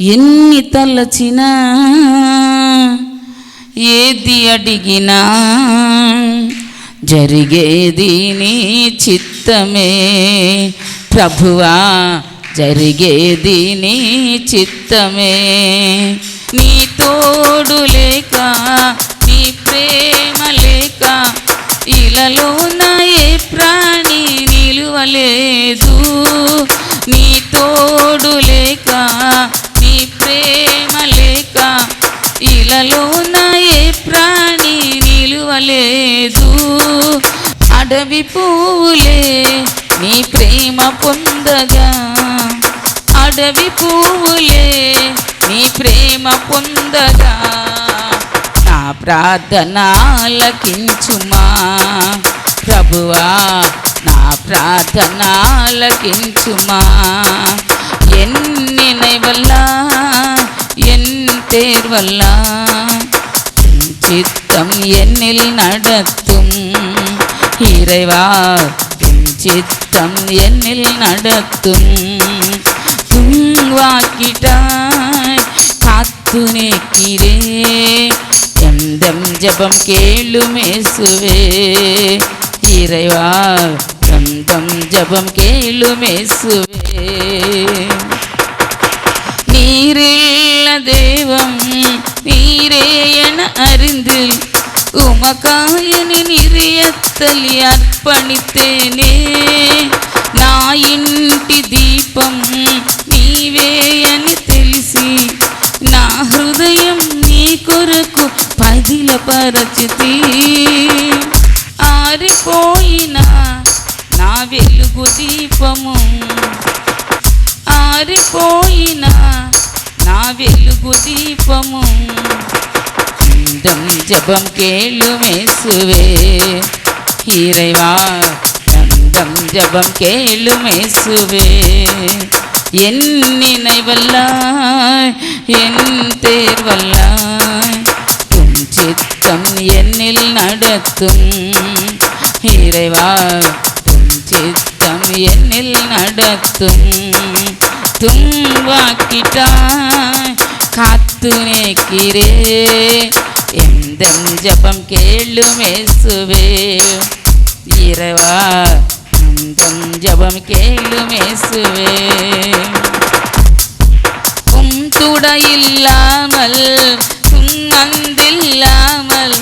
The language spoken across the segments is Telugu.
ఎన్ని తలచినా ఏది అడిగినా జరిగేది నీ చిత్తమే. ప్రభువా జరిగేది నీ చిత్తమే. నీ తోడు లేక నీ ప్రేమ లేక ఇలలో నా ఏ ప్రాణి నిలువలేదు. నీ తోడు లేక ఇలలో నా ఏ ప్రాణి నిలువలేదు. అడవి పువ్వులే నీ ప్రేమ పొందగా. అడవి పువ్వులే నీ ప్రేమ పొందగా. నా ప్రార్థనాలకించుమా ప్రభువా నా ప్రార్థనాలకించుమా ఎన్ని నైవల్లా ఎన్ தேர் வல்லாம் சித்தம் என்னில் நடத்தும் இறைவா. சித்தம் என்னில் நடத்தும் துன்வாக்கிட்டாய் காத்து நிற்கிறே. எந்தம் ஜபம் கேளுமேசுவே இறைவா எந்தம் ஜபம் கேளுமேசுவே நீரில்ல தெய்வம் நீரே என அறிந்து உமக்காயனி நிறியத்தலி అర్పణితేనే నా ఇంటి దీపం నీవే అని తెలిసి నా హృదయం నీ కొరకు పదిలపరచితి ఆరిపోయిన నా వెలుగు దీపము ఆరిపోయిన నా వెలుగు దీపము దండం జపం కేళు మేసువే இறைவா దండం ஜபம் கேளு மேசுவே என் நினைவல்லாய் என் தேர்வல்லாய் உன் சித்தம் என்னில் நடத்தும் இறைவா உன் சித்தம் என்னில் நடத்தும் துன்பாக்கிட்டாய் காத்து நேக்கிறே எந்த ஜபம் கேளுமே சுவே இரவா நந்தம் ஜபம் கேளுமே சுவே உம் துடையில்லாமல் உம் அந்தில்லாமல்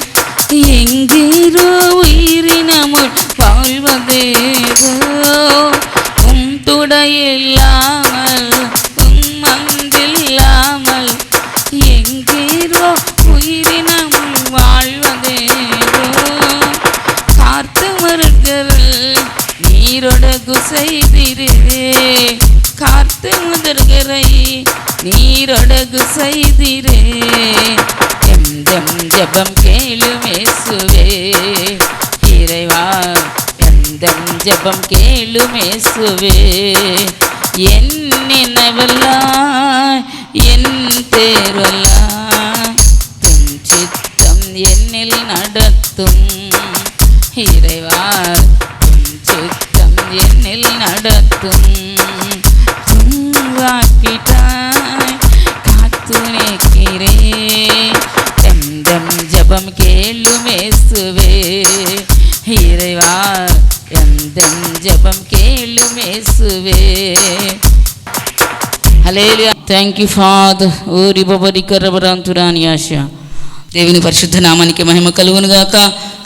எங்கிரோ உயிரினமுள் வாழ்வதேவோ? துடையில்லாமல் உம்மந்தில்லாமல் எங்கீரோ உயிரினம் வாழ்வதேரோ காத்து மறுக்கிறல் நீரோட குசை தீருவே காத்து முதற்கரை நீரோட குசை தீரே. எம் ஜம் ஜபம் கேளுமே சுவே இறைவா எந்தம் ஜபம் கேளுமே சுவே என் நினைவெல்லாம் என் தேர்வெல்லாம் துன் சித்தம் என்னில் நடத்தும். இறைவா హలేలుయా థ్యాంక్ యూ ఫాదర్ ఓ బొబరి ఆశ దేవుని పరిశుద్ధ నామానికి మహిమ కలుగును గాక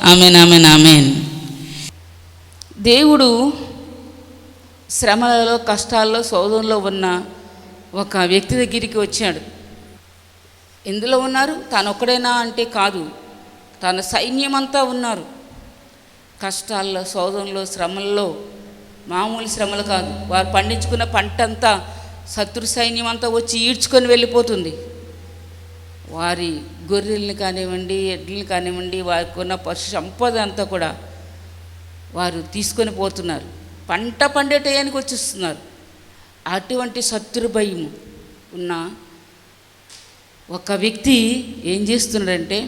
ఆమెన్ ఆమెన్ ఆమెన్ దేవుడు శ్రమలలో కష్టాల్లో శోధంలో ఉన్న ఒక వ్యక్తి దగ్గరికి వచ్చాడు. ఎందులో ఉన్నారు? తాను ఒక్కడైనా అంటే కాదు. తన సైన్యం అంతా ఉన్నారు. కష్టాల్లో శోధంలో శ్రమల్లో మామూలు శ్రమలు కాదు. వారు పండించుకున్న పంట అంతా శత్రు సైన్యం అంతా వచ్చి ఈడ్చుకొని వెళ్ళిపోతుంది. వారి గొర్రెల్ని కానివ్వండి ఎడ్లని కానివ్వండి వారికి ఉన్న పశు సంపద అంతా కూడా వారు తీసుకొని పోతున్నారు. పంట పండే టయానికి వచ్చేస్తున్నారు. అటువంటి శత్రు భయం ఉన్న ఒక వ్యక్తి ఏం చేస్తున్నాడంటే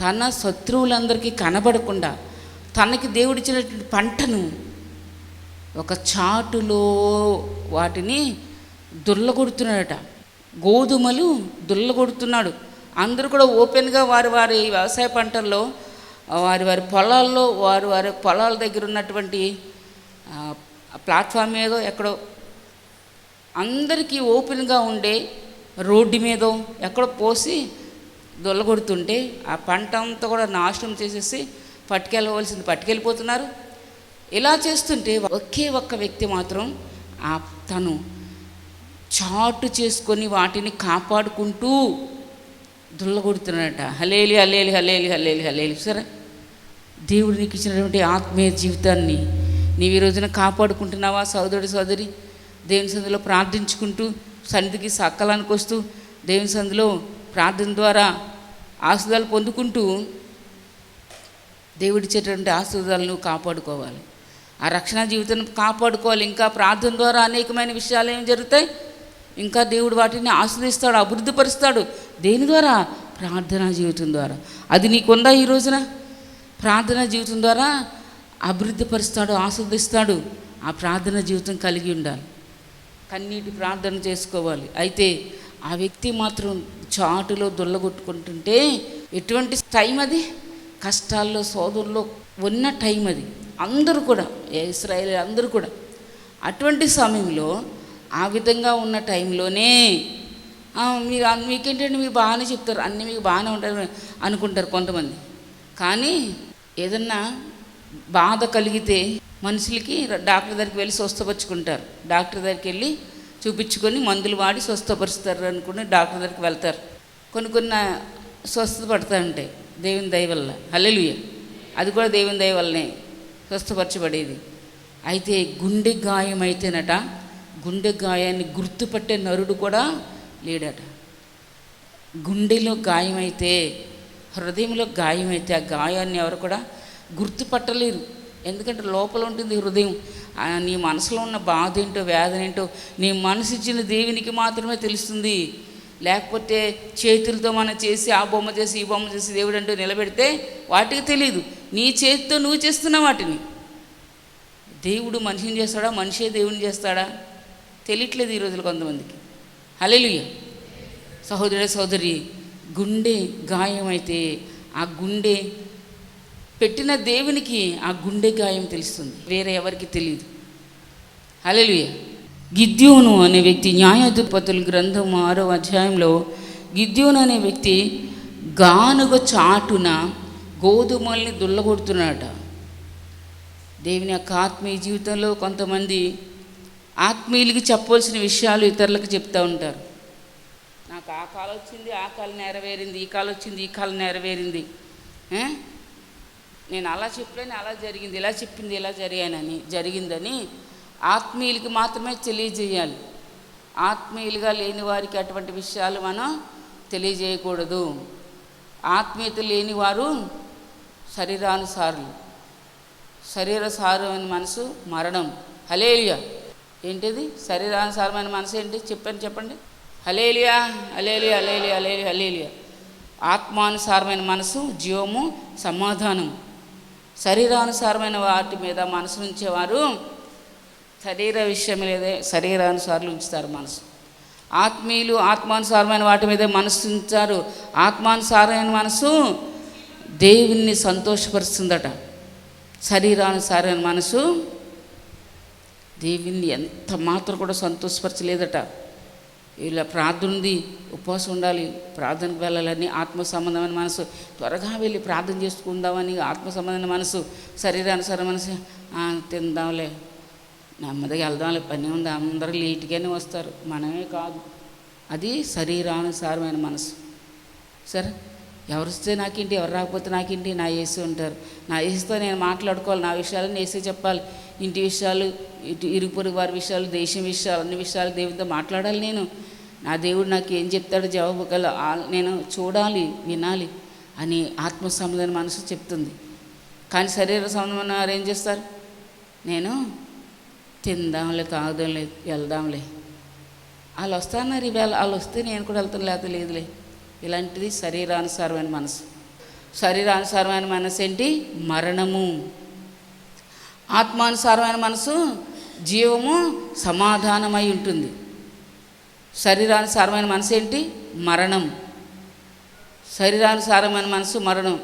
తన శత్రువులందరికీ కనబడకుండా తనకి దేవుడిచ్చినటువంటి పంటను ఒక చాటులో వాటిని దుర్లగొడుతున్నాడట. గోధుమలు దుర్లగొడుతున్నాడు. అందరూ కూడా ఓపెన్గా వారి వారి వ్యవసాయ పంటల్లో వారి వారి పొలాల్లో వారి వారి పొలాల దగ్గర ఉన్నటువంటి ప్లాట్ఫామ్ మీదో ఎక్కడో అందరికీ ఓపెన్గా ఉండే రోడ్డు మీదో ఎక్కడో పోసి దొల్లగొడుతుంటే ఆ పంట అంతా కూడా నాశనం చేసేసి పట్టుకెళ్ళవలసింది పట్టుకెళ్ళిపోతున్నారు. ఇలా చేస్తుంటే ఒకే ఒక్క వ్యక్తి మాత్రం ఆ తను చాటు చేసుకొని వాటిని కాపాడుకుంటూ దుల్లగొడుతున్నాడట. హలేలి హలేలి హలేలి హలేలి హలేలి. సరే? దేవుడు నీకు ఇచ్చినటువంటి ఆత్మీయ జీవితాన్ని నీవు ఈ రోజున కాపాడుకుంటున్నావా సోదరుడు సోదరి దేవుని సందులో ప్రార్థించుకుంటూ సన్నిధికి సక్కలానికి వస్తూ దేవుని సందులో ప్రార్థన ద్వారా ఆశీర్వాదాలు పొందుకుంటూ దేవుడిచ్చేటువంటి ఆశీర్వాదాలను కాపాడుకోవాలి. ఆ రక్షణ జీవితాన్ని కాపాడుకోవాలి. ఇంకా ప్రార్థన ద్వారా అనేకమైన విషయాలు ఏం జరుగుతాయి? ఇంకా దేవుడు వాటిని ఆస్వాదిస్తాడు అభివృద్ధిపరుస్తాడు. దేని ద్వారా? ప్రార్థనా జీవితం ద్వారా. అది నీకుందా ఈ రోజున? ప్రార్థనా జీవితం ద్వారా అభివృద్ధిపరుస్తాడు ఆస్వాదిస్తాడు. ఆ ప్రార్థన జీవితం కలిగి ఉండాలి. కన్నీటి ప్రార్థన చేసుకోవాలి. అయితే ఆ వ్యక్తి మాత్రం చాటులో దొల్లగొట్టుకుంటుంటే ఎటువంటి టైం అది? కష్టాల్లో సోదరుల్లో ఉన్న టైం అది. అందరూ కూడా ఇస్రాయేల్ అందరూ కూడా. అటువంటి సమయంలో ఆ విధంగా ఉన్న టైంలోనే మీరు అన్- మీకేంటంటే మీరు బాగానే చెప్తారు అన్నీ మీకు బాగానే ఉంటారు అనుకుంటారు కొంతమంది. కానీ ఏదన్నా బాధ కలిగితే మనుషులకి డాక్టర్ దగ్గరికి వెళ్ళి స్వస్థపరుచుకుంటారు. డాక్టర్ దగ్గరికి వెళ్ళి చూపించుకొని మందులు వాడి స్వస్థపరుస్తారు అనుకుని డాక్టర్ దగ్గరికి వెళ్తారు. కొన్ని కొన్ని స్వస్థత పడతా ఉంటాయి దేవుని దయ వల్ల. హల్లెలూయ. అది కూడా దేవుని దయ వల్లనే స్వస్థపరచబడేది. అయితే గుండె గాయం అయితేనట గుండె గాయాన్ని గుర్తుపట్టే నరుడు కూడా లేడట. గుండెలో గాయమైతే హృదయంలో గాయమైతే ఆ గాయాన్ని ఎవరు కూడా గుర్తుపట్టలేరు. ఎందుకంటే లోపల ఉంటుంది హృదయం. నీ మనసులో ఉన్న బాధ ఏంటో వేదన ఏంటో నీ మనసు ఇచ్చిన దేవునికి మాత్రమే తెలుస్తుంది. లేకపోతే చేతులతో మనం చేసి ఆ బొమ్మ చేసి ఈ బొమ్మ చేసి దేవుడు అంటూ నిలబెడితే వాటికి తెలియదు నీ చేతితో నువ్వు చేస్తున్నా వాటిని. దేవుడు మనిషిని చేస్తాడా? మనిషే దేవుని చేస్తాడా? తెలియట్లేదు ఈ రోజులు కొంతమందికి. హల్లెలూయా. సహోదర సహోదరి గుండె గాయమైతే ఆ గుండె పెట్టిన దేవునికి ఆ గుండె గాయం తెలుస్తుంది. వేరే ఎవరికి తెలియదు హల్లెలూయా. గిద్యోను అనే వ్యక్తి న్యాయాధిపతుల గ్రంథం ఆరో అధ్యాయంలో గిద్యోను అనే వ్యక్తి గానుగ చాటున గోధుమల్ని దుల్లగొడుతున్నాడట దేవుని యొక్క ఆత్మీయ జీవితంలో కొంతమంది ఆత్మీయులకి చెప్పవలసిన విషయాలు ఇతరులకు చెప్తూ ఉంటారు. నాకు ఆ కాలం వచ్చింది ఆ కాలం నెరవేరింది ఈ కాలం వచ్చింది ఈ కాలం నెరవేరింది. నేను అలా చెప్పలేని అలా జరిగింది ఇలా చెప్పింది ఇలా జరిగానని జరిగిందని ఆత్మీయులకి మాత్రమే తెలియజేయాలి. ఆత్మీయులుగా లేని వారికి అటువంటి విషయాలు మనం తెలియజేయకూడదు. ఆత్మీయత లేని వారు శరీరానుసారులు. శరీర సారమైన మనసు మరణం. హలేలియా ఏంటిది? శరీరానుసారమైన మనసు ఏంటి? చెప్పండి చెప్పండి. Hallelujah hallelujah hallelujah hallelujah hallelujah. ఆత్మానుసారమైన మనసు జీవము సమాధానం. శరీరానుసారమైన వాటి మీద మనసు ఉంచేవారు శరీర విషయం లేదే శరీరానుసారులు ఉంచుతారు మనసు. ఆత్మీయులు ఆత్మానుసారమైన వాటి మీద మనసు ఉంచారు. ఆత్మానుసారమైన మనసు దేవుణ్ణి సంతోషపరుస్తుందట. శరీరానుసారమైన మనసు దేవుణ్ణి ఎంత మాత్రం కూడా సంతోషపరచలేదట. ఇలా ప్రార్థన ఉంది ఉపవాసం ఉండాలి ప్రార్థనకు వెళ్ళాలని ఆత్మ సంబంధమైన మనసు త్వరగా వెళ్ళి ప్రార్థన చేసుకుందామని ఆత్మ సంబంధమైన మనసు శరీరానుసార మనసు తిందాంలే నెమ్మదిగా వెళ్దాంలే పని ఉంది అందరూ లేట్గానే వస్తారు మనమే కాదు అది శరీరానుసారమైన మనసు. సరే? ఎవరు వస్తే నాకేంటి ఎవరు రాకపోతే నాకేంటి నా ఏసీ ఉంటారు నా ఏసీతో నేను మాట్లాడుకోవాలి నా విషయాలను ఏసీ చెప్పాలి. ఇంటి విషయాలు ఇటు ఇరుగు పొరుగు వారి విషయాలు దేశం విషయాలు అన్ని విషయాలు దేవుడితో మాట్లాడాలి నేను. నా దేవుడు నాకు ఏం చెప్తాడో జవాబు గల నేను చూడాలి వినాలి అని ఆత్మ సంబంధమైన మనసు చెప్తుంది. కానీ శరీర సంబంధమైన వారు ఏం చేస్తారు? నేను తిందాంలే తాగుదాంలే వెళ్దాంలే. వాళ్ళు వస్తున్నారు ఇవాళ వాళ్ళు వస్తే నేను కూడా వెళ్తాను లేకపోతే లేదులే. ఇలాంటిది శరీరానుసారమైన మనసు. శరీరానుసారమైన మనసు ఏంటి? మరణము. ఆత్మానుసారమైన మనసు జీవము సమాధానమై ఉంటుంది. శరీరానుసారమైన మనసు ఏంటి? మరణం. శరీరానుసారమైన మనసు మరణం.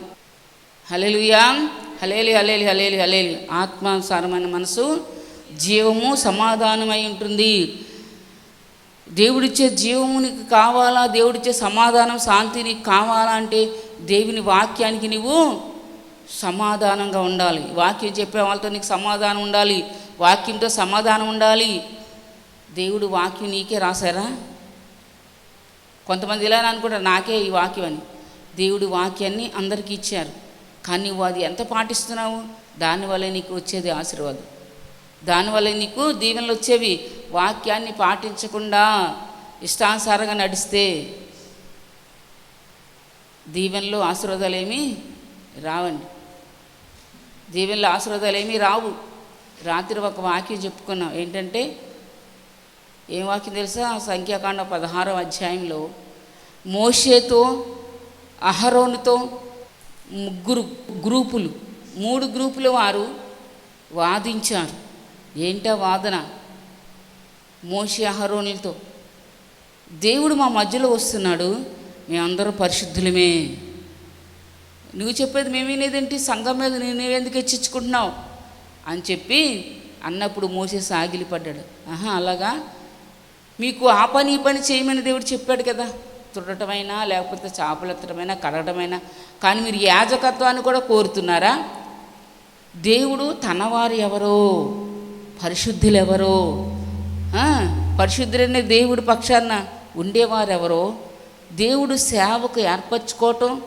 హలేలుయాం హలేలి హలేలి హలేలి హలేలి ఆత్మానుసారమైన మనసు జీవము సమాధానమై ఉంటుంది. దేవుడిచ్చే జీవము నీకు కావాలా? దేవుడిచ్చే సమాధానం శాంతి నీకు కావాలా అంటే దేవుని వాక్యానికి నీవు సమాధానంగా ఉండాలి. వాక్యం చెప్పే వాళ్ళతో నీకు సమాధానం ఉండాలి. వాక్యంతో సమాధానం ఉండాలి. దేవుడు వాక్యం నీకే రాశారా? కొంతమంది ఇలా అనుకుంటారు నాకే ఈ వాక్యం అని. దేవుడి వాక్యాన్ని అందరికీ ఇచ్చారు. కానీ నువ్వు అది ఎంత పాటిస్తున్నావు? దానివల్లే నీకు వచ్చేది ఆశీర్వాదం. దానివల్ల నీకు దీవెనలు వచ్చేవి. వాక్యాన్ని పాటించకుండా ఇష్టానుసారంగా నడిస్తే దీవెనలు ఆశీర్వాదాలు రావండి. దీవెనలు ఆశీర్వాదాలేమీ రావు. రాత్రి ఒక వాక్యం చెప్పుకున్నాం. ఏంటంటే ఏం వాక్యం తెలుసా? సంఖ్యాకాండ పదహారవ అధ్యాయంలో మోషేతో అహరోనుతో ముగ్గురు గ్రూపులు మూడు గ్రూపుల వారు వాదించారు. ఏంటా వాదన? మోషి అహరోనులతో దేవుడు మా మధ్యలో వస్తున్నాడు మేమందరూ పరిశుద్ధులమే. నువ్వు చెప్పేది మేమేనేదేంటి సంఘం మీద నేను ఎందుకు హెచ్చించుకుంటున్నావు? అని చెప్పి అన్నప్పుడు మోసే సాగిలిపడ్డాడు ఆహా అలాగా? మీకు ఆ పని ఈ పని చేయమని దేవుడు చెప్పాడు కదా. తుడటమైనా లేకపోతే చేపలెత్తడమైనా కడగడమైనా కానీ మీరు యాజకత్వాన్ని కూడా కోరుతున్నారా? దేవుడు తనవారు ఎవరో. పరిశుద్ధులు ఎవరో పరిశుద్ధులనే దేవుడి పక్షాన ఉండేవారెవరో? దేవుడు సేవకు ఏర్పరచుకోవటం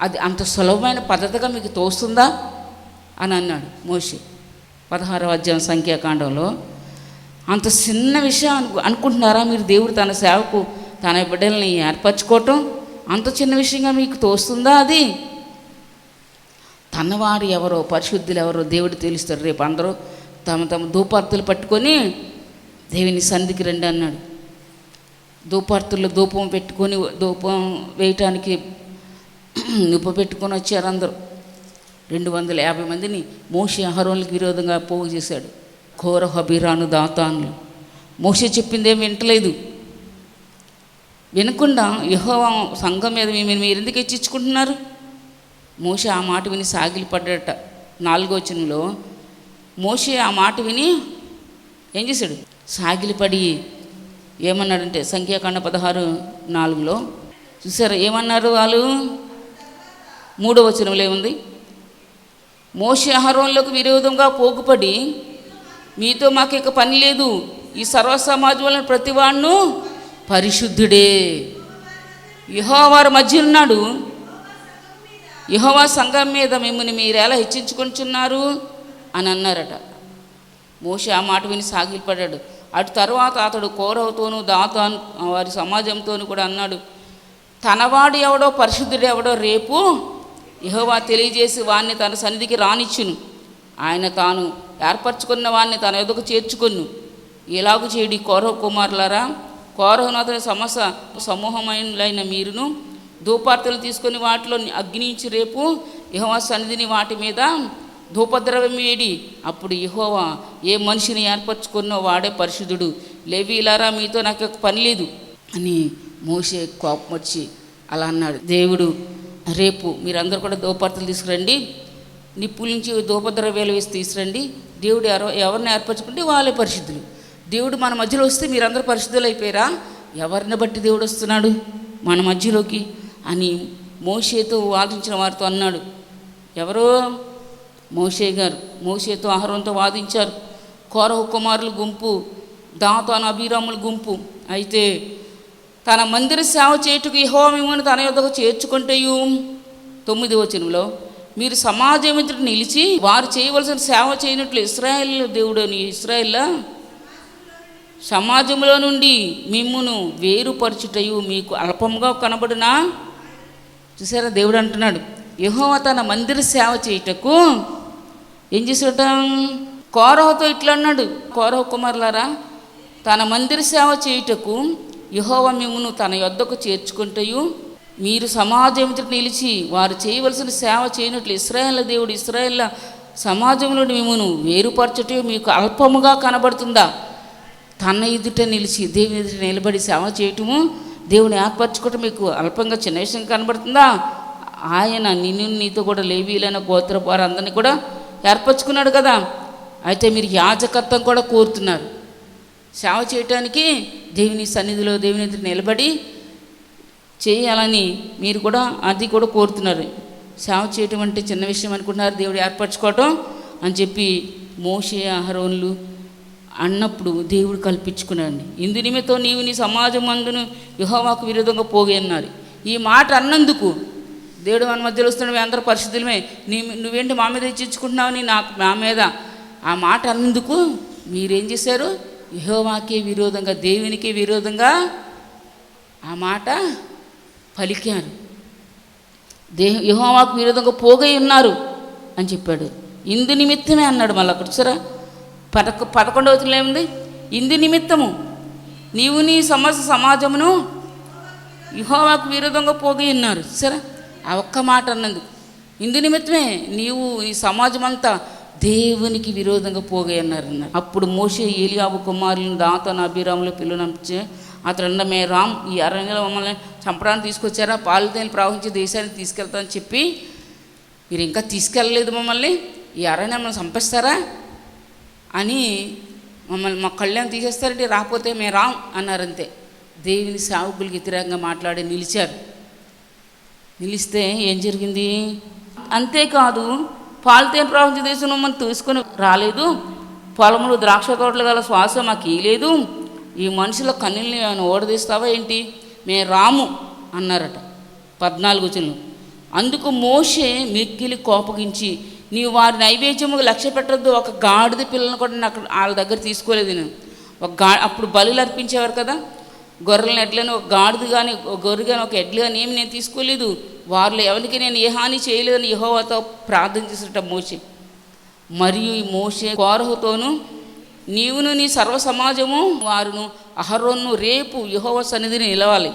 అది అంత సులభమైన పద్ధతిగా మీకు తోస్తుందా? అని అన్నాడు మోషి పదహారవ అధ్యాయం సంఖ్యాకాండంలో. అంత చిన్న విషయం అను అనుకుంటున్నారా మీరు దేవుడు తన సేవకు తన బిడ్డల్ని ఏర్పరచుకోవటం? అంత చిన్న విషయంగా మీకు తోస్తుందా అది? తన్నవారు ఎవరో పరిశుద్ధులు ఎవరో దేవుడు తెలుస్తారు రేపు అందరూ. తమ తమ ధూపార్తులు పట్టుకొని దేవుని సంధికి రండి అన్నాడు. ధూపార్తుల్లో ధూపం పెట్టుకొని ధూపం వేయటానికి నిప్పు పెట్టుకొని వచ్చారు అందరూ. రెండు వందల యాభై మందిని మోషి అహరోన్లకు విరోధంగా పోగు చేశాడు. ఘోర హబీరాను దాతాన్లు. మోషే చెప్పిందేం వింటలేదు వినకుండా యహో సంఘం మీద మేము మీరు ఎందుకు హెచ్చించుకుంటున్నారు మోషే ఆ మాట విని సాగిలి పడ్డట నాలుగో వచనంలో మోషే ఆ మాట విని ఏం చేశాడు? సాగిలిపడి ఏమన్నాడంటే సంఖ్యాకాండ పదహారు నాలుగులో చూసారా ఏమన్నారు వాళ్ళు? మూడో వచనంలో ఏముంది? మోషే ఆహారంలోకి విరోధంగా పోగుపడి మీతో మాకు ఇక పని లేదు. ఈ సర్వ సమాజం వలన ప్రతివాడును పరిశుద్ధుడే. యహోవారి మధ్య ఉన్నాడు. యహోవా సంఘం మీద మిమ్మల్ని మీరు ఎలా హెచ్చించుకుంటున్నారు? అని అన్నారట. మోషే ఆ మాట విని సాగిపడ్డాడు అటు తర్వాత అతడు కోరవతోనూ దాతాను వారి సమాజంతోనూ కూడా అన్నాడు తనవాడు ఎవడో పరిశుద్ధుడు ఎవడో రేపు యహోవా తెలియజేసి వాణ్ణి తన సన్నిధికి రానిచ్చును. ఆయన తాను ఏర్పరచుకున్న వాణ్ణి తన ఎదుగు చేర్చుకొను. ఇలాగు చేయడి కౌరవ కుమారులారా కౌరవను అతని సమస్య సమూహమైన మీరును ధూపార్తలు తీసుకొని వాటిలో అగ్నించి రేపు యహోవా సన్నిధిని వాటి మీద ధూపద్రవ్యం వేడి అప్పుడు యెహోవా ఏ మనిషిని ఏర్పరచుకున్నో వాడే పరిశుద్ధుడు. లేవీలారా మీతో నాకు ఒక పని లేదు. అని మోసే కోపం వచ్చి అలా అన్నాడు. దేవుడు రేపు మీరందరూ కూడా దోపర్తలు తీసుకురండి. నిప్పుల నుంచి దూపద్రవ్యాలు వేసి తీసురండి దేవుడు ఎవరో ఎవరిని ఏర్పరచుకుంటే వాళ్ళే పరిశుద్ధులు. దేవుడు మన మధ్యలో వస్తే మీరందరూ పరిశుద్ధులు అయిపోయారా? ఎవరిని బట్టి దేవుడు వస్తున్నాడు మన మధ్యలోకి? అని మోషేతో వాదించిన వారితో అన్నాడు. ఎవరో? మోషే గారు మోషేతో ఆహారంతో వాదించారు. కోరహ కుమారుల గుంపు దాతాను అభిరాముల గుంపు. అయితే తన మందిర సేవ చేయుటకు యెహోవా తన యొద్దకు చేర్చుకుంటేయు. తొమ్మిది వచనంలో మీరు సమాజం నిలిచి వారు చేయవలసిన సేవ చేయనట్లు ఇస్రాయేల్ దేవుడు అని ఇస్రాయేల్లా సమాజంలో నుండి మిమ్మును వేరుపరచుటయు మీకు అల్పంగా కనబడునా? చూసారా దేవుడు అంటున్నాడు యహోవ తన మందిర సేవ చేయుటకు ఏం చేసేట కోరహతో ఇట్లా అన్నాడు. కోరహ కుమారులారా తన మందిర సేవ చేయుటకు యహోవ మిమ్మును తన యొద్దకు చేర్చుకుంటూ మీరు సమాజం నిలిచి వారు చేయవలసిన సేవ చేయనట్లు ఇస్రాయేల్ దేవుడు ఇస్రాయేల్ సమాజంలో మిమ్మును వేరుపరచటం మీకు అల్పముగా కనబడుతుందా? తన ఎదుట నిలిచి దేవుని ఎదుట నిలబడి సేవ చేయటము దేవుని ఏర్పరచుకోవటం మీకు అల్పంగా చిన్న విషయం కనబడుతుందా? ఆయన నిన్ను నీతో కూడా లేవీలైన గోత్రపు వారందరినీ కూడా ఏర్పరచుకున్నాడు కదా. అయితే మీరు యాజకత్వం కూడా కోరుతున్నారు. సేవ చేయటానికి దేవుని సన్నిధిలో దేవుని నిలబడి చేయాలని మీరు కూడా అది కూడా కోరుతున్నారు. సేవ చేయటం అంటే చిన్న విషయం అనుకుంటున్నారు. దేవుడు ఏర్పరచుకోవటం అని చెప్పి మోషే అహరోన్లు అన్నప్పుడు దేవుడు కల్పించుకున్నాడు. ఇందు నిమిత్తం నీవు నీ సమాజం అందును యుహోవాకు విరోధంగా పోగే అన్నారు. ఈ మాట అన్నందుకు దేవుడు మన మధ్యలో వస్తున్నాడు మేము అందరూ పరిస్థితులమే. నీ నువ్వేంటి మా మీద ఇచ్చించుకుంటున్నావని నాకు మా మీద? ఆ మాట అన్నందుకు మీరేం చేశారు? యహోవాకే విరోధంగా దేవునికే విరోధంగా ఆ మాట పలికారు. దే యహోవాకు విరోధంగా పోగై ఉన్నారు అని చెప్పాడు. ఇందు నిమిత్తమే అన్నాడు మళ్ళీ అక్కడ చూసారా? పదక పదకొండవ ఏముంది? ఇందు నిమిత్తము నీవు నీ సమస్త సమాజమును యహోవాకు విరోధంగా పోగై ఉన్నారు. సరే ఆ ఒక్క మాట అన్నందుకు. ఇందు నిమిత్తమే నీవు ఈ సమాజం అంతా దేవునికి విరోధంగా పోగా అన్నారు అప్పుడు మోసే ఏలియాబు కుమారులను దాతను అభిరాములు పిల్లనంచే అతను అన్న మే రామ్ ఈ అరణ్యంలో మమ్మల్ని చంపడానికి తీసుకొచ్చారా? పాలితేలు ప్రవహించి దేశానికి తీసుకెళ్తామని చెప్పి మీరు ఇంకా తీసుకెళ్ళలేదు మమ్మల్ని? ఈ అరణ్యం మమ్మల్ని చంపేస్తారా? అని మమ్మల్ని మా కళ్యాణం తీసేస్తారంటే రాకపోతే మేము రాం అన్నారంతే. దేవుని సావుకులకి వ్యతిరేకంగా మాట్లాడి నిలిచారు. నిలిస్తే ఏం జరిగింది? అంతేకాదు పాలితేను ప్రపంచ దేశంలో మనం తీసుకొని రాలేదు. పొలములు ద్రాక్ష తోటలు గల శ్వాస మాకు ఇయలేదు ఈ మనుషుల కన్నుల్ని ఏమైనా ఓడదీస్తావా ఏంటి? మేము రాము అన్నారట పద్నాలుగు వచనంలో అందుకు మోషే మిక్కిలి కోపగించి నీవు వారి నైవేద్యము లక్ష్య పెట్టద్దు. ఒక గాడిద పిల్లలను కూడా నాకు వాళ్ళ దగ్గర తీసుకోలేదు నేను. ఒక గా అప్పుడు బలులు అర్పించేవారు కదా. గొర్రెలను ఎడ్లను ఒక గాడిద కానీ ఒక గొర్రె కానీ ఒక ఎడ్లు కానీ ఏమి నేను తీసుకోలేదు. వారిలో ఎవరికి నేను ఏ హాని చేయలేదని యహోవాతో ప్రార్థన చేసేట మోషే. మరియు ఈ మోషే కోరహుతోను నీవును నీ సర్వ సమాజము వారును అహరోను రేపు యహోవ సన్నిధిని నిలవాలి.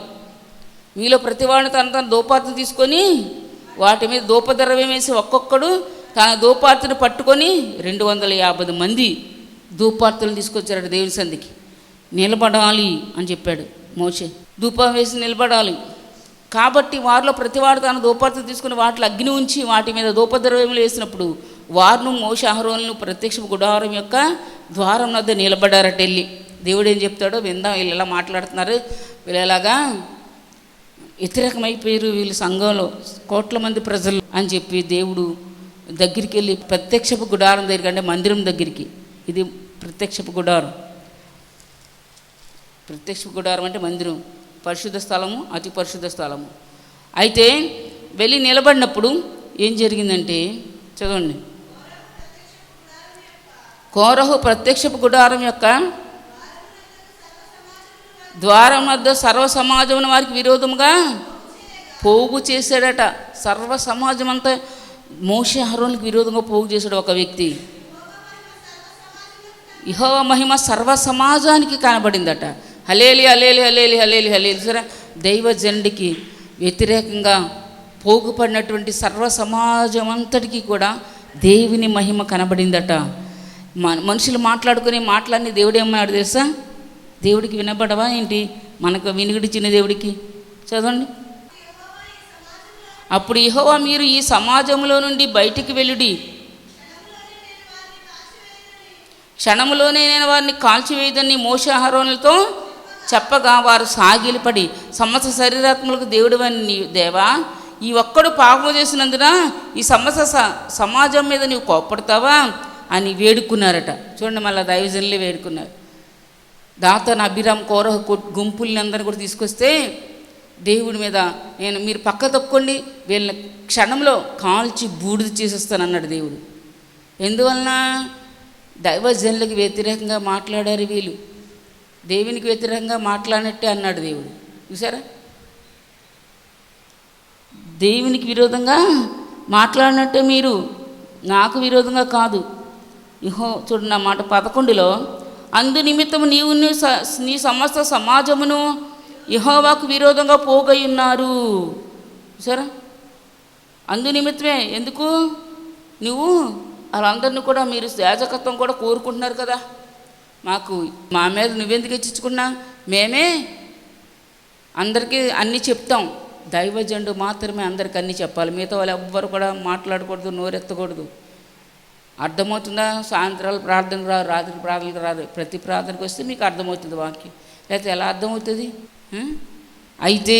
మీలో ప్రతివాడిని తన తన దోపార్తను తీసుకొని వాటి మీద దూపద్రవ్యం వేసి ఒక్కొక్కడు తన దూపార్తిని పట్టుకొని రెండు వందల యాభై మంది దూపార్తలను తీసుకొచ్చారట దేవుని సంధికి నిలబడాలి అని చెప్పాడు మోసే ధూపం వేసి నిలబడాలి. కాబట్టి వారిలో ప్రతివాడు తన దూపార్తను తీసుకుని వాటిలో అగ్ని ఉంచి వాటి మీద దూపద్రవ్యములు వేసినప్పుడు వారును మోస అహరోలను ప్రత్యక్ష గుడారం యొక్క ద్వారం వద్ద నిలబడారట వెళ్ళి. దేవుడు ఏం చెప్తాడో విందాం. వీళ్ళు ఎలా మాట్లాడుతున్నారు? వీళ్ళు ఎలాగా? వ్యతిరేకమైపోయారు వీళ్ళు సంఘంలో కోట్ల మంది ప్రజలు అని చెప్పి దేవుడు దగ్గరికి వెళ్ళి ప్రత్యక్షపు గుడారం దగ్గరికి అంటే మందిరం దగ్గరికి. ఇది ప్రత్యక్షపు గుడారం. ప్రత్యక్ష గుడారం అంటే మందిరం. పరిశుద్ధ స్థలము అతి పరిశుద్ధ స్థలము. అయితే వెళ్ళి నిలబడినప్పుడు ఏం జరిగిందంటే చదవండి. కోరహు ప్రత్యక్షపు గుడారం యొక్క ద్వారం వద్ద సర్వ సమాజం వారికి విరోధముగా పోగు చేశాడట. సర్వ సమాజం అంతా మోషే హరోనికి విరోధంగా పోగు చేశాడు ఒక వ్యక్తి. ఇహో మహిమ సర్వ సమాజానికి కనబడిందట. హలేలి హలేలి హలేలి హలేలి హలేలి. సరే దైవజనుడికి వ్యతిరేకంగా పోగుపడినటువంటి సర్వ సమాజం అంతటికి కూడా దేవుని మహిమ కనబడిందట. మనుషులు మాట్లాడుకునే మాటలన్నీ దేవుడు ఏమన్నాడు తెలుసా? దేవుడికి వినబడవా ఏంటి? మనకు వినిగిడిచిన దేవుడికి. చదవండి. అప్పుడు ఇహోవా మీరు ఈ సమాజంలో నుండి బయటికి వెళ్ళుడి. క్షణములోనే నేను వారిని కాల్చివేయదని మోసాహారోనులతో చెప్పగా వారు సాగిలిపడి సమస్త శరీరాత్మలకు దేవుడు అని దేవా ఈ ఒక్కడు పాపం చేసినందున ఈ సమస్త స- సమాజం మీద నీవు కోప్పడతావా అని వేడుకున్నారట. చూడండి మళ్ళీ దైవజనులే వేడుకున్నారు. దాతను అభిరామ్ కోరహ గుంపుల్ని అందరిని కూడా తీసుకొస్తే దేవుడి మీద నేను మీరు పక్క తప్పుకోండి వీళ్ళని క్షణంలో కాల్చి బూడిద చేసేస్తాను అన్నాడు దేవుడు. ఎందువలన దైవజనులకు వ్యతిరేకంగా మాట్లాడారు వీళ్ళు. దేవునికి వ్యతిరేకంగా మాట్లాడినట్టే అన్నాడు దేవుడు. చూసారా దేవునికి విరోధంగా మాట్లాడినట్టే మీరు. నాకు విరోధంగా కాదు. ఇహో చూడండి నా మాట పదకొండులో అందు నిమిత్తం నీవు నీ స- నీ సమస్త సమాజమును యహోవాకు విరోధంగా పోగై ఉన్నారు. సరే అందు నిమిత్తమే. ఎందుకు? నువ్వు వాళ్ళందరినీ కూడా మీరు యాజకత్వం కూడా కోరుకుంటున్నారు కదా. మాకు మా మీద నువ్వెందుకు హెచ్చించుకున్నా? మేమే అందరికీ అన్నీ చెప్తాం. దైవజండు మాత్రమే అందరికి అన్నీ చెప్పాలి. మిగతా వాళ్ళు ఎవ్వరు కూడా మాట్లాడకూడదు నోరెత్తకూడదు. అర్థమవుతుందా? సాయంత్రాలు ప్రార్థనకు రాదు రాత్రి ప్రార్థనకు రాదు. ప్రతి ప్రార్థనకు వస్తే మీకు అర్థమవుతుంది వాక్యం. లేకపోతే ఎలా అర్థమవుతుంది? అయితే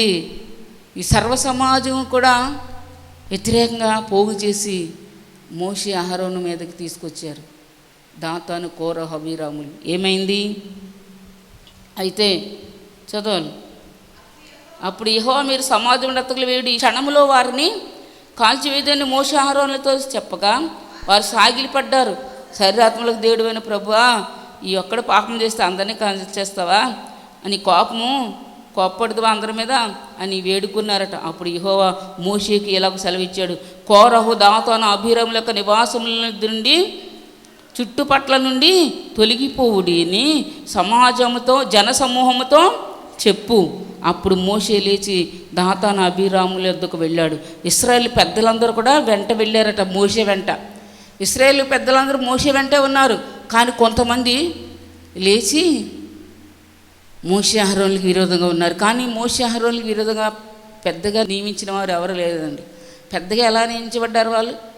ఈ సర్వ సమాజం కూడా వ్యతిరేకంగా పోగు చేసి మోషి ఆహారం మీదకి తీసుకొచ్చారు. దాతాను కోర హబీరాములు. ఏమైంది? అయితే చదవాలి. అప్పుడు యహో మీరు సమాజం రత్తకులు వేడి క్షణములో వారిని కాల్చివేదని మోసాహారంలతో చెప్పగా వారు సాగిలి పడ్డారు. శరీరాత్మలకు దేవుడైన ప్రభువా ఈ ఒక్కడ పాపం చేస్తే అందరినీ కాల్చేస్తావా? అని కోపము కోప్పడుదువా అందరి మీద అని వేడుకున్నారట. అప్పుడు ఇహోవా మోషేకి ఇలాగ సెలవిచ్చాడు. కోరహు దాతాను అభిరాముల యొక్క నివాసముల నుండి చుట్టుపట్ల నుండి తొలగిపోవుడిని సమాజముతో జనసమూహముతో చెప్పు. అప్పుడు మోసే లేచి దాతాను అభిరాముల యొద్దకు వెళ్ళాడు. ఇస్రాయేల్ పెద్దలందరూ కూడా వెంట వెళ్ళారట మోసే వెంట. ఇస్రాయేల్ పెద్దలందరూ మోసే వెంటే ఉన్నారు. కానీ కొంతమంది లేచి మోషాహారోళ్ళకి విరోధంగా ఉన్నారు. కానీ మోషాహారోళ్ళకి విరోధంగా పెద్దగా నియమించిన వారు ఎవరు లేదండి. పెద్దగా ఎలా నియమించబడ్డారు వాళ్ళు?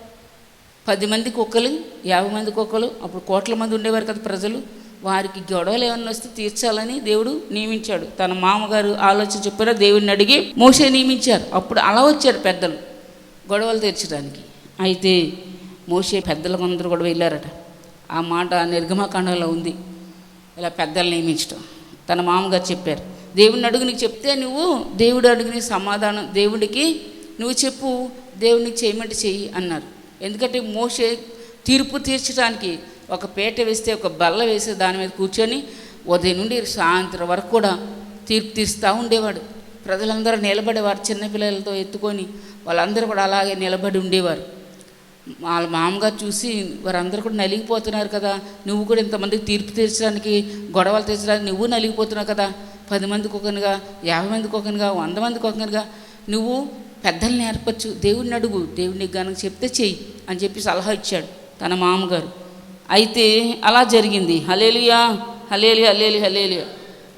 పది మందికి కుక్కలు యాభై మంది కుక్కలు అప్పుడు కోట్ల మంది ఉండేవారు కదా ప్రజలు. వారికి గొడవలు ఏమన్నా వస్తే తీర్చాలని దేవుడు నియమించాడు. తన మామగారు ఆలోచన చెప్పిన దేవుడిని అడిగి మోసే నియమించారు. అప్పుడు అలా వచ్చారు పెద్దలు గొడవలు తీర్చడానికి. అయితే మోసే పెద్దలకు అందరూ కూడా వెళ్ళారట. ఆ మాట నిర్గమకాండంలో ఉంది. ఇలా పెద్దలు నియమించడం తన మామగారు చెప్పారు. దేవుడిని అడుగు నీకు చెప్తే నువ్వు దేవుడు అడుగుని సమాధానం దేవుడికి నువ్వు చెప్పు దేవుడికి చేయమంటే చెయ్యి అన్నారు. ఎందుకంటే మోసే తీర్పు తీర్చడానికి ఒక పేట వేస్తే ఒక బల్ల వేసి దాని మీద కూర్చొని ఉదయం నుండి సాయంత్రం వరకు కూడా తీర్పు తీస్తూ ఉండేవాడు. ప్రజలందరూ నిలబడేవారు చిన్నపిల్లలతో ఎత్తుకొని వాళ్ళందరూ కూడా అలాగే నిలబడి ఉండేవారు. వాళ్ళ మామగారు చూసి వారందరూ కూడా నలిగిపోతున్నారు కదా నువ్వు కూడా ఇంతమందికి తీర్పు తీర్చడానికి గొడవలు తీర్చడానికి నువ్వు నలిగిపోతున్నావు కదా పది మందికి ఒకనుగా యాభై మందికి ఒకనుగా వంద మందికి ఒకనుగా నువ్వు పెద్దల్ని నేర్పచ్చు. దేవుడిని అడుగు. దేవుడిని గనక చెప్తే చెయ్యి అని చెప్పి సలహా ఇచ్చాడు తన మామగారు. అయితే అలా జరిగింది. హలేలియా హలేలి హలేలి హలేలియా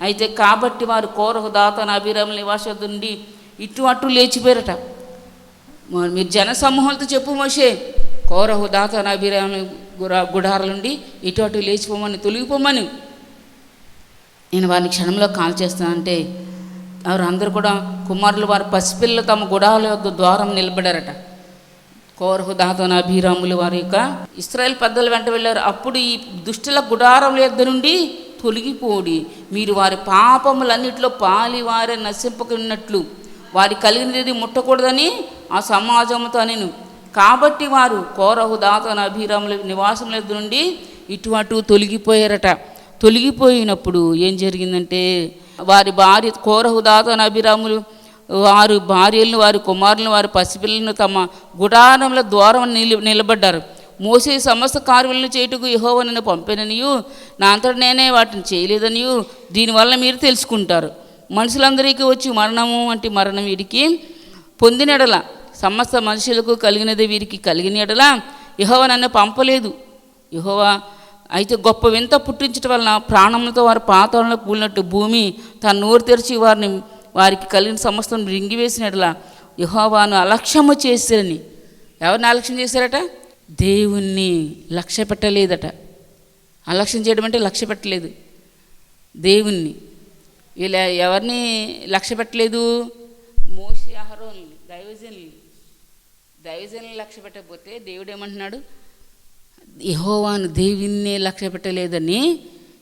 అయితే కాబట్టి వారు కోరకు దాతన అభిరాముల నివాస నుండి ఇటు అటు లేచిపోయారట. మీరు జన సమూహాలతో చెప్పు మోషే. కోరహు దాత అభిరామ గుర నుండి ఇటు అటు లేచిపోమని తొలగిపోమని. నేను వారిని క్షణంలో కాల్ చేస్తానంటే వారు అందరూ కూడా కుమారులు వారి పసిపిల్లలు తమ గుడాల యొక్క ద్వారం నిలబడారట. కోరహు దాతన అభిరాములు వారి యొక్క ఇస్రాయల్ పెద్దలు వెంట వెళ్ళారు. అప్పుడు ఈ దుష్టుల గుడారం యొద్ద నుండి తొలగిపోడి. మీరు వారి పాపములన్నిటిలో పాలి వారే నశింపకున్నట్లు వారి కలిగినది ముట్టకూడదని ఆ సమాజంతో నేను కాబట్టి వారు కోరహు దాతన అభిరాముల నివాసముల నుండి ఇటు అటు తొలగిపోయారట. తొలగిపోయినప్పుడు ఏం జరిగిందంటే వారి భార్య కోరహుదాతన అభిరాములు వారు భార్యలను వారి కుమారులను వారి పసిపిల్లలను తమ గుడారముల ద్వారం నిలి నిలబడ్డారు. మోసే సమస్త కార్యములను చేయుటకు యెహోవా నన్ను పంపిననియు. నా అంతట నేనే వాటిని చేయలేదనియు. దీనివల్ల మీరు తెలుసుకుంటారు. మనుషులందరికీ వచ్చి మరణము వంటి మరణం వీడికి పొందినడల. సమస్త మనుషులకు కలిగినది వీరికి కలిగిన ఎడల నన్ను పంపలేదు. యహోవా అయితే గొప్ప వింత పుట్టించడం వలన ప్రాణములతో వారి పాతాలను కూలినట్టు భూమి తన నోరు తెరిచి వారిని వారికి కలిగిన సమస్తం రింగివేసినట్లా యహోవాను అలక్ష్యము చేశారని ఎవరిని అలక్ష్యం చేశారట? దేవుణ్ణి లక్ష్య పెట్టలేదట అలక్ష్యం చేయడం అంటే లక్ష్య పెట్టలేదు దేవుణ్ణి. వీళ్ళ ఎవరిని లక్ష్య పెట్టలేదు మోసి అహరోని దైవజనుల్ని. దైవజనుల్ని లక్ష్య పెట్టకపోతే దేవుడు ఏమంటున్నాడు? ఇహోవాను దేవుణ్ణే లక్ష్య పెట్టలేదని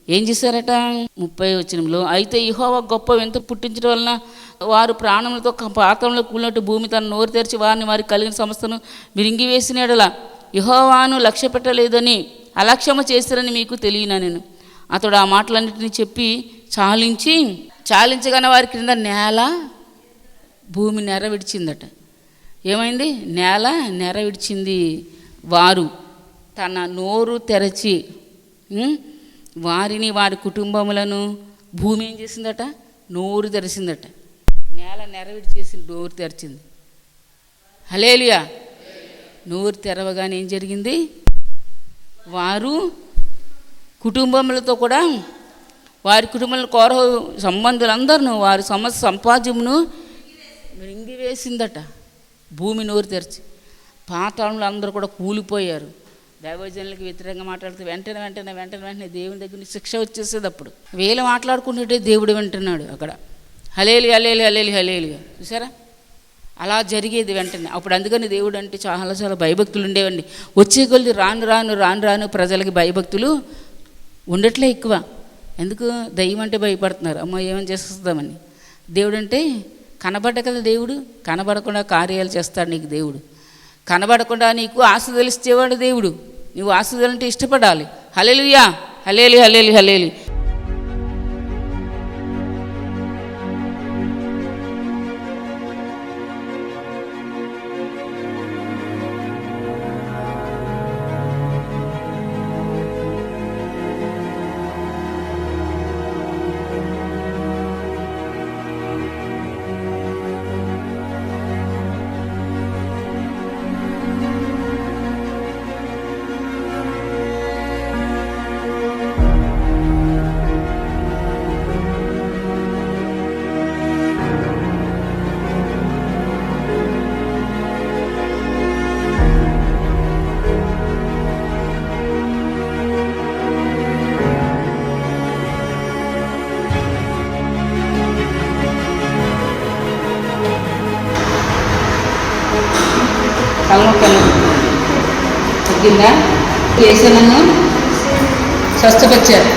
ఏం చేశారట? ముప్పై వచనంలో అయితే ఇహోవా గొప్ప వింత పుట్టించడం వలన వారు ప్రాణములతో పాతంలో కూలినట్టు భూమి తన నోరు తెరిచి వారిని వారికి కలిగిన సంస్థను మిరింగివేసినాడలా యహోవాను లక్ష్య పెట్టలేదని అలక్ష్యమ చేశారని మీకు తెలియనా నేను? అతడు ఆ మాటలన్నింటినీ చెప్పి చాలించి చాలించగానే వారి క్రింద నేల భూమి నెర విడిచిందట. ఏమైంది? నేల నెర విడిచింది వారు. తన నోరు తెరచి వారిని వారి కుటుంబములను భూమి ఏం చేసిందట? నోరు తెరిచిందట నేల నెరవేడి చేసి నోరు తెరిచింది. హలేలియా నోరు తెరవగానే ఏం జరిగింది? వారు కుటుంబములతో కూడా వారి కుటుంబంలో కోర సంబంధులందరూ వారి సమస్య సంపాద్యమును మృంగివేసిందట. భూమి నోరు తెరిచి. పాతాళంలో అందరూ కూడా కూలిపోయారు. దైవజనులకు వ్యతిరేకంగా మాట్లాడితే వెంటనే వెంటనే వెంటనే వెంటనే దేవుని దగ్గర నుంచి శిక్ష వచ్చేసేది అప్పుడు వీళ్ళు మాట్లాడుకుంటుంటే దేవుడు వింటున్నాడు అక్కడ. హలేలి హలేలి హలేలి హలేలిగా చూసారా? అలా జరిగేది వెంటనే. అప్పుడు అందుకని దేవుడు అంటే చాలా చాలా భయభక్తులు ఉండేవండి. వచ్చే కొద్ది రాను రాను రాను రాను ప్రజలకి భయభక్తులు ఉండట్లే ఎక్కువ. ఎందుకు? దయ్యం అంటే భయపడుతున్నారు. అమ్మ ఏమని చేసేస్తామని. దేవుడు అంటే కనబడ్డ కదా దేవుడు కనబడకుండా కార్యాలు చేస్తాడు నీకు దేవుడు. కనబడకుండా నీకు ఆశ తెలిసేవాడు దేవుడు. నువ్వు ఆశ ఇష్టపడాలి. హలేలుయా హలేలి హలేలి హలేలి వేసానన్ను స్వస్థపరిచారు.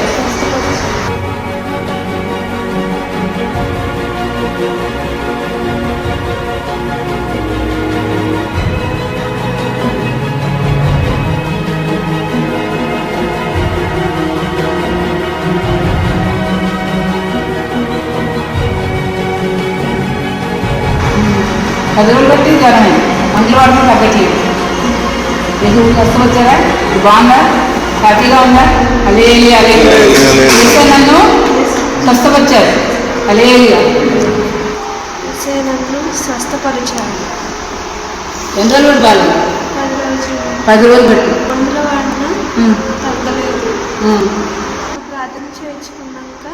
బాగుందా? హ్యాపీగా ఉందా? అలే అలే నన్ను స్వస్థపరిచారు. అలేలుగా సే నన్ను స్వస్థపరిచాడు ఎన్ని రోజులు బాగా పది రోజులు. తగ్గలేదు. ఉమ్. ప్రార్థన చేయించుకున్నాక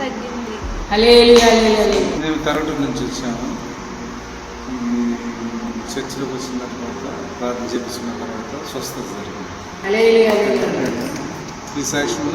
తగ్గింది. హల్లెలూయా, హల్లెలూయా. మేము కరెంటు నుంచి వచ్చాము మ్మ్. చర్చిలోకి వచ్చిన తర్వాత ప్రార్థన చేపించిన తర్వాత స్వస్థత జరిగింది. ഡിസാക്ഷന്